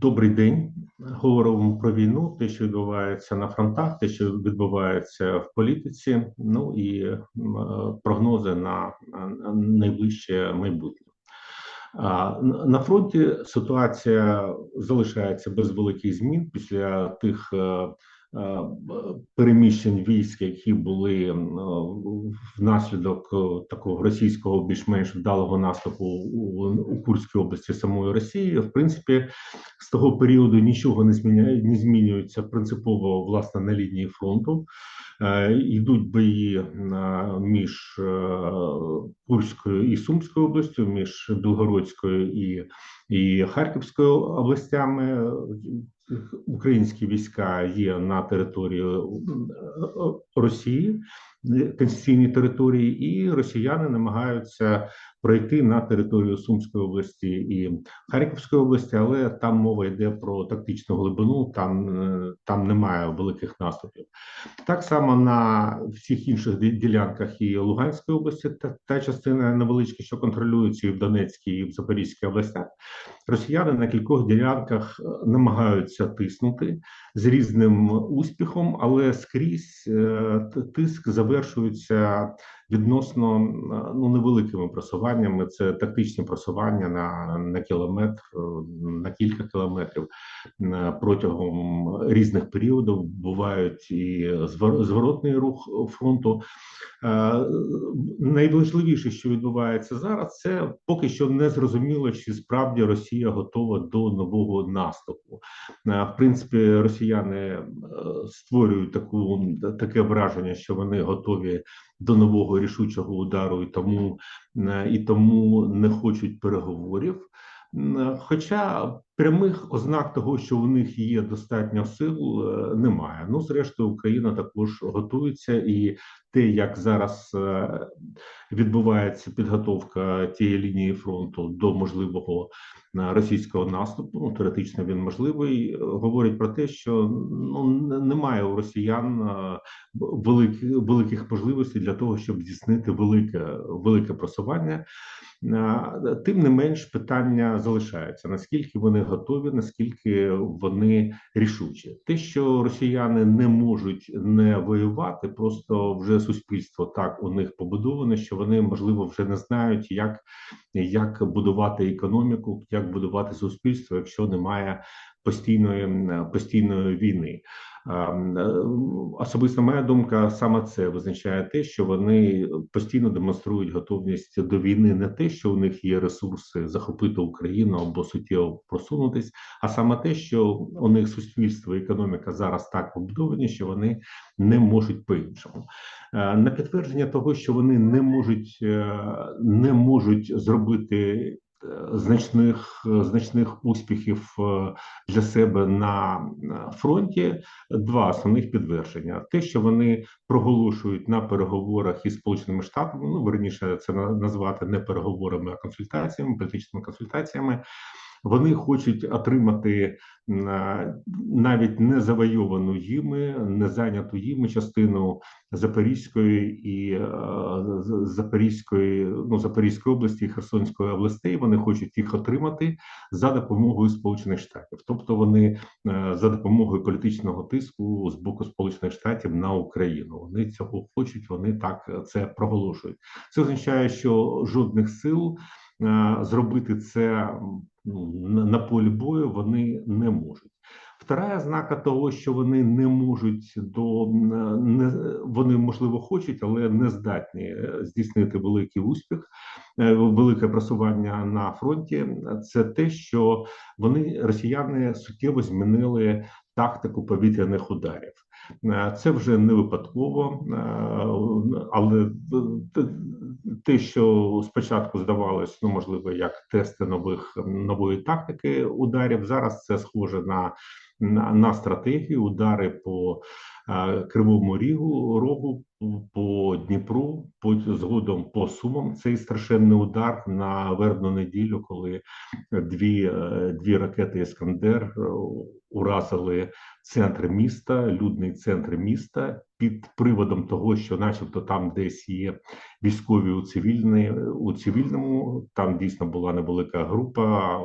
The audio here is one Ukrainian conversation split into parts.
Добрий день. Говоримо про війну, те, що відбувається на фронтах, те, що відбувається в політиці, ну і е, прогнози на на найближче майбутнє. На фронті ситуація залишається без великих змін після тих е, переміщень військ, які були е, внаслідок е, такого російського більш-менш вдалого наступу у, Курській області самої Росії. В принципі, з того періоду нічого не зміняє, не змінюється принципово власне на лінії фронту. Е, Йдуть бої між е, Курською і Сумською областю, між Білгородською і, і Харківською областями. Українські війська є на території е, Росії, конституційній території, і росіяни намагаються пройти на територію Сумської області і Харківської області, але там мова йде про тактичну глибину, там, е, там немає великих наступів. Так само на всіх інших ділянках і Луганської області, та, та частина невеличка, що контролюється і в Донецькій, і в Запорізькій областях. Росіяни на кількох ділянках е, намагаються тиснути з різним успіхом, але скрізь е, тиск завершується відносно е, ну невеликими просуваннями. Це тактичні просування на, на кілометр, е, на кілька кілометрів е, протягом різних періодів. Бувають і зворотний рух фронту. Найважливіше, що відбувається зараз, це поки що не зрозуміло, чи справді Росія готова до нового наступу. В принципі, росіяни створюють таку таке враження, що вони готові до нового рішучого удару, і тому е, і тому не хочуть переговорів. Хоча прямих ознак того, що в них є достатньо сил, е, немає. Ну, зрештою, Україна також готується, і те, як зараз е, відбувається підготовка тієї лінії фронту до можливого е, російського наступу, ну теоретично він можливий, говорить про те, що ну немає у росіян великих великих можливостей для того, щоб здійснити велике велике просування. Тим не менш, питання залишається: наскільки вони готові, наскільки вони рішучі. Те, що росіяни не можуть не воювати, просто вже суспільство так у них побудоване, що вони можливо вже не знають, як, як будувати економіку, як будувати суспільство, якщо немає постійної постійної війни. Е, Особисто моя думка саме це визначає те, що вони постійно демонструють готовність до війни, не те, що у них є ресурси захопити Україну або суттєво просунутись, а саме те, що у них суспільство і економіка зараз так побудовані, що вони не можуть по-іншому. Е, На підтвердження того, що вони не можуть е, не можуть зробити значних значних успіхів е, для себе на на фронті. Два основних підтвердження: те, що вони проголошують на переговорах із сполученими штатами, ну верніше це на- назвати не переговорами, а консультаціями, політичними консультаціями. Вони хочуть отримати е, навіть не завойовану їми, не зайняту їми частину Запорізької і е, Запорізької, ну Запорізької області Херсонської областей. Вони хочуть їх отримати за допомогою Сполучених Штатів, тобто вони е, за допомогою політичного тиску з боку Сполучених Штатів на Україну. Вони цього хочуть, вони так це проголошують. Це означає, що жодних сил зробити це ну, на, полі бою вони не можуть. Втора ознака того, що вони не можуть до не вони можливо хочуть, але не здатні е, здійснити великий успіх, е, велике просування на фронті. Це те, що вони росіяни суттєво змінили тактику повітряних ударів. Е, Це вже не випадково, е, але те, що спочатку здавалось, ну можливо, як тести нових нової тактики ударів, зараз це схоже на, на, на стратегію удари по е, Кривому Рігу, Рогу, по Дніпру, по згодом по Сумам. Цей страшенний удар на вербну неділю, коли дві, е, дві ракети Іскандер уразили центр міста, людний центр міста, під приводом того, що, начебто, там десь є військові у цивільні, у цивільному, там дійсно була невелика група. а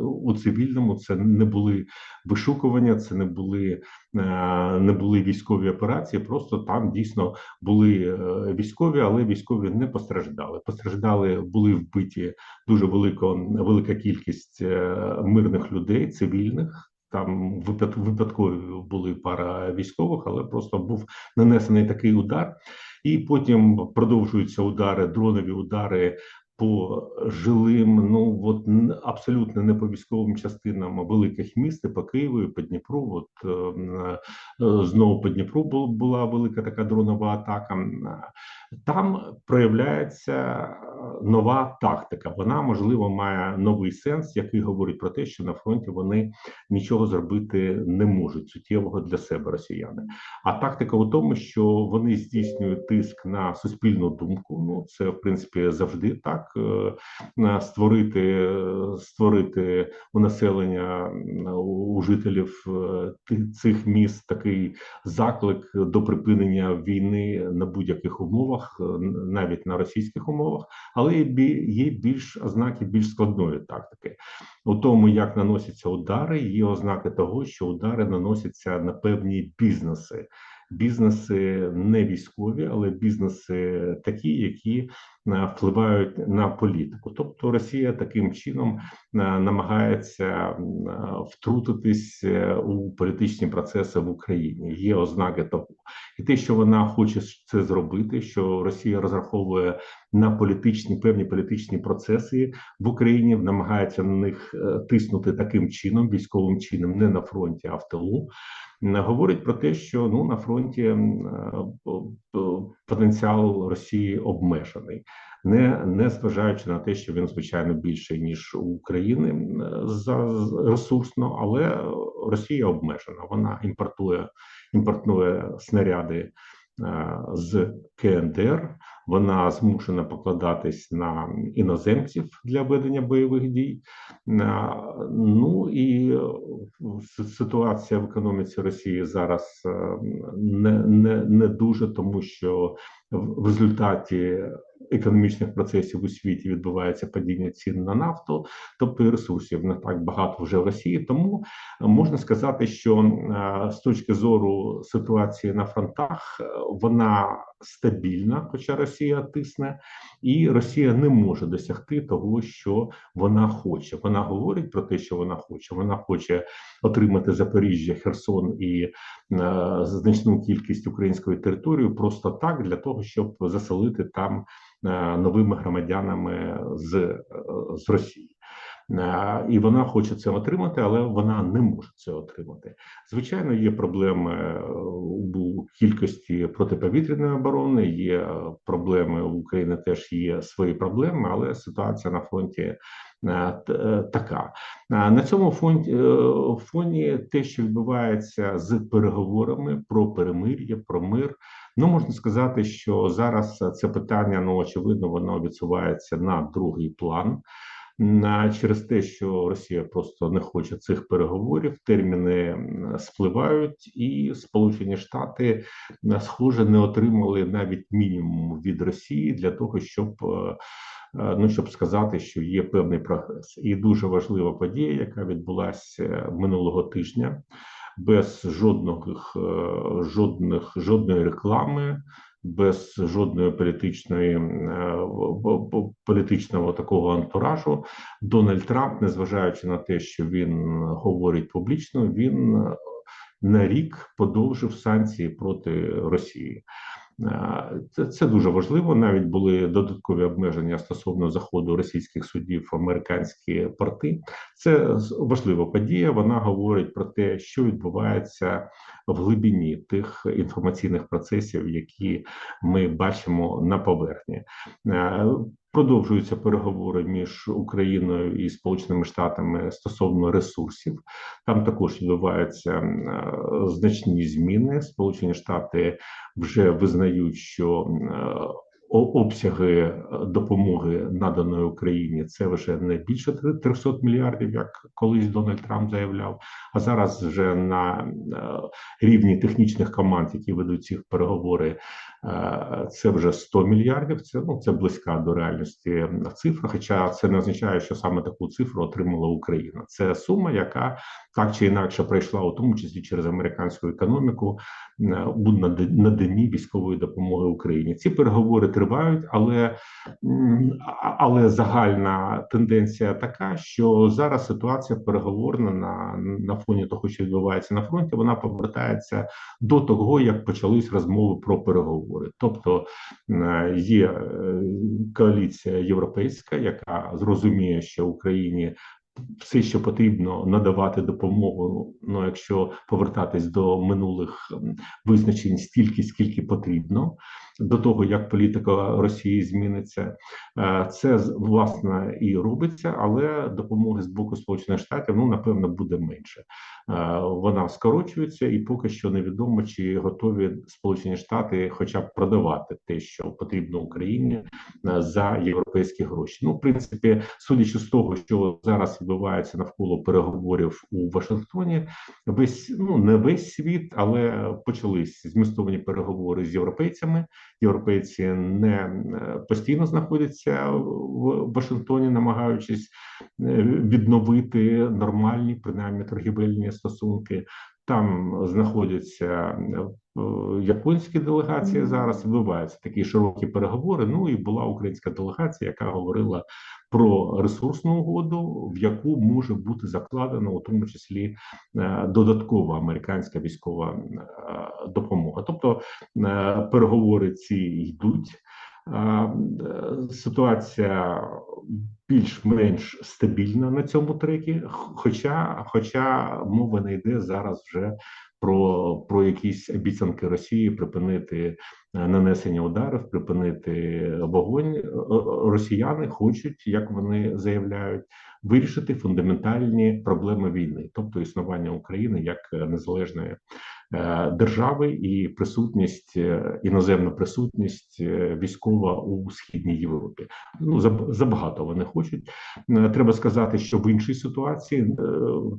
У цивільному це не були вишукування, це не були не були військові операції. Просто там дійсно були військові, але військові не постраждали. Постраждали, були вбиті дуже велика велика кількість мирних людей, цивільних. Там випадкові були пара військових, але просто був нанесений такий удар, і потім продовжуються удари, дронові удари по жилим, ну от абсолютно не по військовим частинам великих міст, по Києву, і по Дніпру. От е, е, знову по Дніпру була велика така дронова атака. Там проявляється нова тактика. Вона можливо має новий сенс, який говорить про те, що на фронті вони нічого зробити не можуть суттєвого для себе росіяни. А тактика у тому, що вони здійснюють тиск на суспільну думку. Ну це в принципі завжди так. Е, створити створити у населення у жителів е, цих міст такий заклик до припинення війни на будь-яких умовах, е, навіть на російських умовах, але є більш ознаки більш складної тактики. У тому, як наносяться удари, є ознаки того, що удари наносяться на певні бізнеси бізнеси не військові, але бізнеси такі, які впливають на політику. Тобто Росія таким чином е, намагається е, втрутитись у політичні процеси в Україні. Є ознаки того, і те, що вона хоче це зробити, що Росія розраховує на політичні певні політичні процеси в Україні, намагається на них тиснути таким чином, військовим чином, не на фронті, а в тилу говорить про те, що ну на фронті е, потенціал Росії обмежений, не не зважаючи на те, що він звичайно більший ніж у України за ресурсно, але Росія обмежена. Вона імпортує імпортує снаряди е, з КНДР. Вона змушена покладатись на іноземців для ведення бойових дій. Ну і ситуація в економіці Росії зараз е, не, не, не дуже, тому що в результаті економічних процесів у світі відбувається падіння цін на нафту, тобто і ресурсів не так багато вже в Росії. Тому можна сказати, що е, з точки зору ситуації на фронтах е, вона стабільна, хоча Росія тисне, і Росія не може досягти того, що вона хоче. Вона говорить про те, що вона хоче. Вона хоче отримати Запоріжжя, Херсон і е, значну кількість української території просто так для того, щоб заселити там е, новими громадянами з, е, з Росії. Е, і вона хоче це отримати, але вона не може це отримати. Звичайно, є проблеми е, у кількості протиповітряної оборони. Є проблеми в Україні теж є свої проблеми, але ситуація на фронті. Е, така на цьому фоні фоні те, що відбувається з переговорами про перемир'я, про мир, ну можна сказати, що зараз це питання ну очевидно, воно відсувається на другий план через те, що Росія просто не хоче цих переговорів, терміни спливають, і Сполучені Штати схоже не отримали навіть мінімум від Росії для того, щоб е, е, ну щоб сказати, що є певний прогрес, і дуже важлива подія, яка відбулася минулого тижня, без жодних е, жодних жодної реклами без жодної політичної е, політичного такого антуражу. Дональд Трамп, незважаючи на те, що він говорить публічно, він на рік подовжив санкції проти Росії. Це це дуже важливо. Навіть були додаткові обмеження стосовно заходу російських судів в американські порти. Це важлива подія. Вона говорить про те, що відбувається в глибині тих інформаційних процесів, які ми бачимо на поверхні. Продовжуються переговори між Україною і Сполученими Штатами стосовно ресурсів. Там також відбуваються е, значні зміни. Сполучені Штати вже визнають, що е, обсяги е, допомоги наданої Україні це вже не більше три- 300 мільярдів, як колись Дональд Трамп заявляв. А зараз вже на рівні технічних команд, які ведуть ці переговори, це вже 100 мільярдів. Це ну це близька до реальності цифра. Хоча це не означає, що саме таку цифру отримала Україна. Це сума, яка так чи інакше пройшла, у тому числі через американську економіку е, у наданні військової допомоги Україні. Ці переговори тривають, але, але загальна тенденція така, що зараз ситуація переговорна на, на фоні того, що відбувається на фронті, вона повертається до того, як почались розмови про переговори. Тобто е, є е, коаліція європейська, яка зрозуміє, що Україні все, що потрібно надавати допомогу. Ну, якщо повертатись до минулих визначень, стільки скільки потрібно, до того як політика Росії зміниться, Е, це власне і робиться, але допомоги з боку Сполучених Штатів ну напевно буде менше. Е, Вона скорочується, і поки що невідомо, чи готові Сполучені Штати, хоча б продавати те, що потрібно Україні е, за європейські гроші. Ну, в принципі, судячи з того, що зараз відбувається навколо переговорів у Вашингтоні, весь ну не весь світ, але почались змістовані переговори з європейцями. Європейці не е, постійно знаходяться в Вашингтоні, намагаючись е, відновити нормальні, принаймні торгівельні стосунки. Там знаходяться е, японські делегації зараз. Відбуваються такі широкі переговори. Ну і була українська делегація, яка говорила про ресурсну угоду, в яку може бути закладена у тому числі е, додаткова американська військова е, допомога. Тобто е, переговори ці йдуть. Ситуація більш-менш стабільна на цьому трекі, хоча, хоча мова не йде зараз вже про, про якісь обіцянки Росії припинити е, нанесення ударів, припинити вогонь. Е, е, Росіяни хочуть, як вони заявляють, вирішити фундаментальні проблеми війни, тобто існування України як незалежної держави і присутність е, іноземна присутність е, військова у східній Європі. Ну забагато вони хочуть. Е, Треба сказати, що в іншій ситуації е,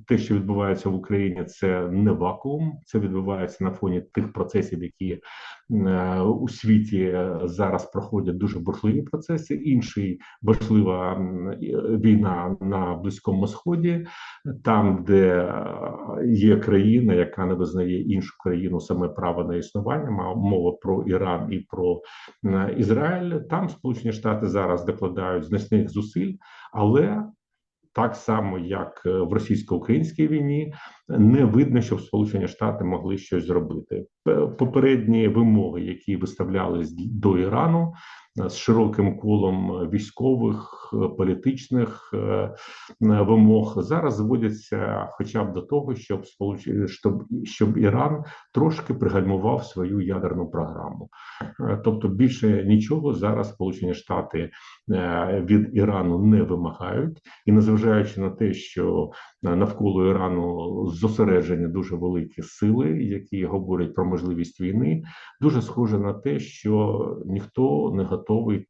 те, що відбувається в Україні, це не вакуум. Це відбувається на фоні тих процесів, які е, у світі зараз проходять дуже бурхливі процеси. Інший е, війна на близькому сході, там, де е, є країна, яка не визнає іншу країну саме право на існування. Мова про Іран і про е, Ізраїль. Там Сполучені Штати зараз докладають значних зусиль, але так само, як е, в російсько-українській війні, не видно, щоб Сполучені Штати могли щось зробити. Попередні вимоги, які виставлялись до Ірану з широким колом е, військових, е, політичних е, е, вимог, зараз зводяться хоча б до того, щоб щоб, щоб Іран трошки пригальмував свою ядерну програму. Е, Тобто більше нічого зараз Сполучені Штати е, від Ірану не вимагають, і незважаючи на те, що е, навколо Ірану зосереджені дуже великі сили, які говорять про можливість війни, дуже схоже на те, що ніхто не готовий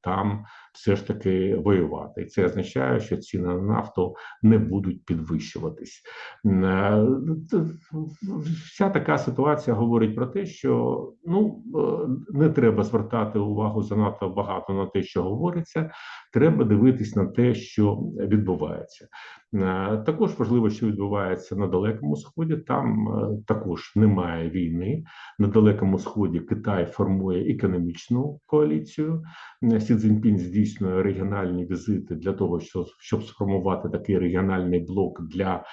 там все ж таки воювати. І це означає, що ціни на нафту не будуть підвищуватись. Е, Вся така ситуація говорить про те, що ну е, не треба звертати увагу занадто багато на те, що говориться. Треба дивитись на те, що відбувається. Е, Також важливо, що відбувається на далекому сході. Там е, також немає війни. На далекому сході Китай формує економічну коаліцію. Е, Сі Цзіньпін здійснює регіональні візити для того, щоб, сформувати такий регіональний блок для,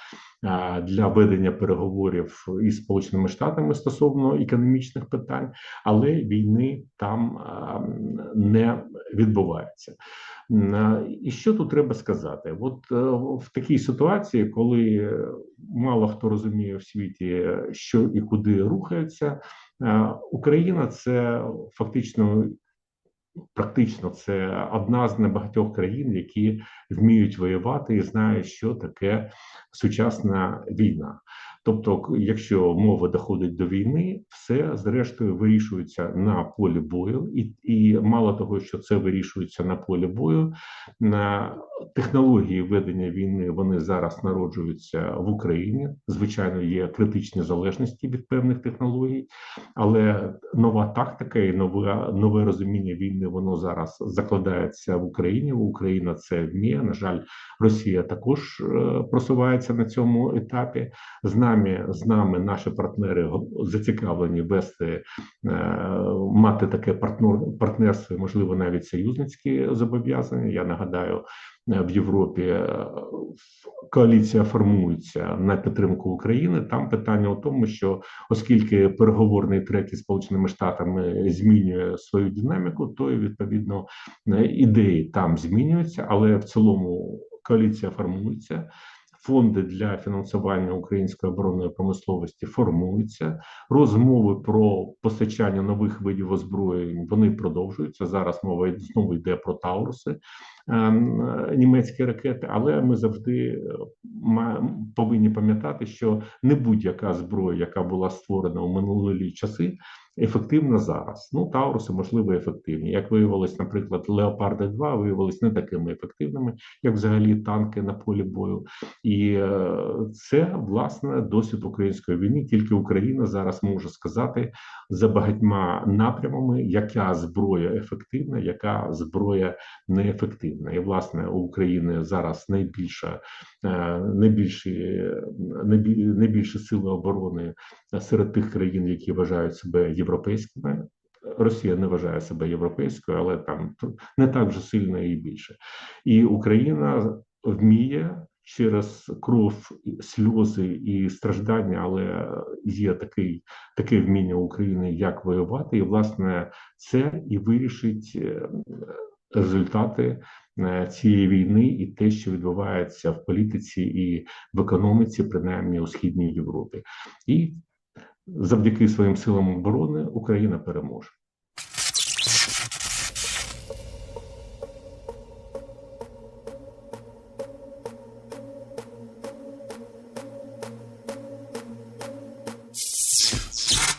для ведення переговорів із Сполученими Штатами стосовно економічних питань, але війни там е, не відбувається. Е, І що тут треба сказати? От е, в такій ситуації, коли е, мало хто розуміє в світі, е, що і куди рухається, е, Україна це фактично. Практично це одна з небагатьох країн, які вміють воювати і знають, що таке сучасна війна. Тобто, якщо мова доходить до війни, все зрештою вирішується на полі бою, і, і мало того, що це вирішується на полі бою, на технології ведення війни вони зараз народжуються в Україні. Звичайно, є критичні залежності від певних технологій, але нова тактика і нове, нове розуміння війни воно зараз закладається в Україні. Україна це вміє. На жаль, Росія також е, просувається на цьому етапі. З нами з нами наші партнери зацікавлені вести е, мати таке партнер, партнерство, можливо, навіть союзницькі зобов'язання. Я нагадаю, е, в Європі е, коаліція формується на підтримку України. Там питання у тому, що оскільки переговорний трек із Сполученими Штатами змінює свою динаміку, то і відповідно ідеї там змінюються, але в цілому коаліція формується. Фонди для фінансування української оборонної промисловості формуються. Розмови про постачання нових видів озброєнь вони продовжуються. Зараз мова знову йде про Тауруси, німецькі ракети. Але ми завжди е, ма- повинні пам'ятати, що не будь-яка зброя, яка була створена у минулі часи, ефективна зараз. Ну, Тауруси, можливо, ефективні. Як виявилось, наприклад, Леопарди 2 виявились не такими ефективними, як взагалі танки на полі бою. І е, це власне досвід української війни. Тільки Україна зараз може сказати за багатьма напрямами, яка зброя ефективна, яка зброя неефективна. І власне у України зараз найбільша е, найбільші найбільші сили оборони серед тих країн, які вважають себе європейськими. Росія не вважає себе європейською, але там не так вже сильно і більше. І Україна вміє через кров, сльози і страждання, але є такий таке вміння України, як воювати, і власне це і вирішить е, результати цієї війни і те, що відбувається в політиці і в економіці, принаймні у східній Європі, і завдяки своїм силам оборони Україна переможе.